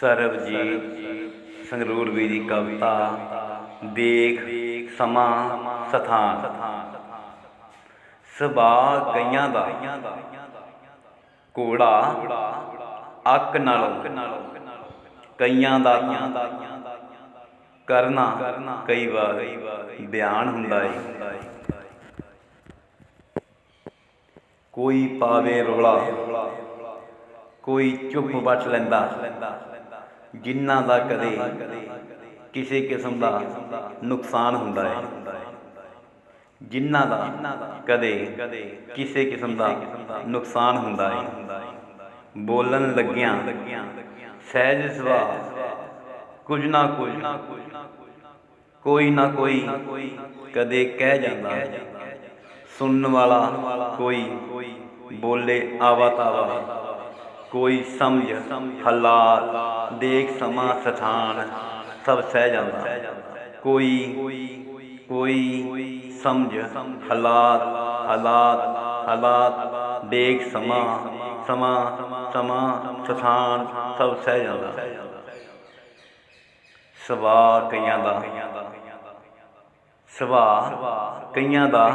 ਸਰਬਜੀਤ ਸੰਗਰੂਰ ਵੀ ਦੀ ਕਵਿਤਾ, ਦੇਖ, ਸਮਾਂ, ਸਥਾਨ। ਸੁਭਾਅ ਕਈਆਂ ਦਾ ਕੋੜਾ ਅੱਕ ਨਾਲੋਂ, ਕਈਆਂ ਦਾ ਕਰਨਾ ਕਈ ਵਾਰ ਬਿਆਨ ਹੁੰਦਾ ਏ। ਕੋਈ ਪਾਵੇ ਰੋਲਾ, ਕੋਈ ਚੁੱਪ ਬਚ ਲੈਂਦਾ ਜਿਨ੍ਹਾਂ ਦਾ ਕਦੇ ਕਿਸੇ ਕਿਸਮ ਦਾ ਨੁਕਸਾਨ ਹੁੰਦਾ ਹੈ। ਜਿਨ੍ਹਾਂ ਦਾ ਕਦੇ ਕਿਸੇ ਕਿਸਮ ਦਾ ਨੁਕਸਾਨ ਹੁੰਦਾ ਹੈ। ਬੋਲਣ ਲੱਗਿਆਂ ਸਹਿਜ ਸੁਭਾਅ ਕੁਝ ਨਾ ਕੁਝ ਕੋਈ ਨਾ ਕੋਈ ਕਦੇ ਕਹਿ ਜਾਂਦਾ ਸੁਣਨ ਵਾਲਾ ਕੋਈ ਬੋਲੇ ਆਵਾ ਤਾਵਾ ਕੋਈ ਸਮਝ ਹਾਲਾਤ ਦੇਖ ਸਮਾਂ, ਸਥਾਨ, ਸਭ ਸਹਿ ਜਾਂਦਾ। ਕੋਈ ਕੋਈ ਸਮਝ ਹਾਲਾਤ ਹਾਲਾਤ ਹਾਲਾਤ ਦੇਖ ਸਮਾਂ ਸਮਾਂ ਸਮਾਂ, ਸਥਾਨ, ਸਭ ਸਹਿ ਜਾਂਦਾ। ਸਵਾ ਕਈਆਂ ਦਾ ਸੁਭਾਅ ਕਈਆਂ ਦਾ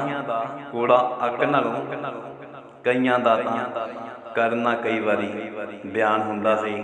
ਕੋੜਾ ਅੱਕ ਨਾਲੋਂ ਕਈਆਂ ਦਾ ਤਾਂ ਕਰਨਾ ਕਈ ਵਾਰੀ ਬਿਆਨ ਹੁੰਦਾ ਸੀ।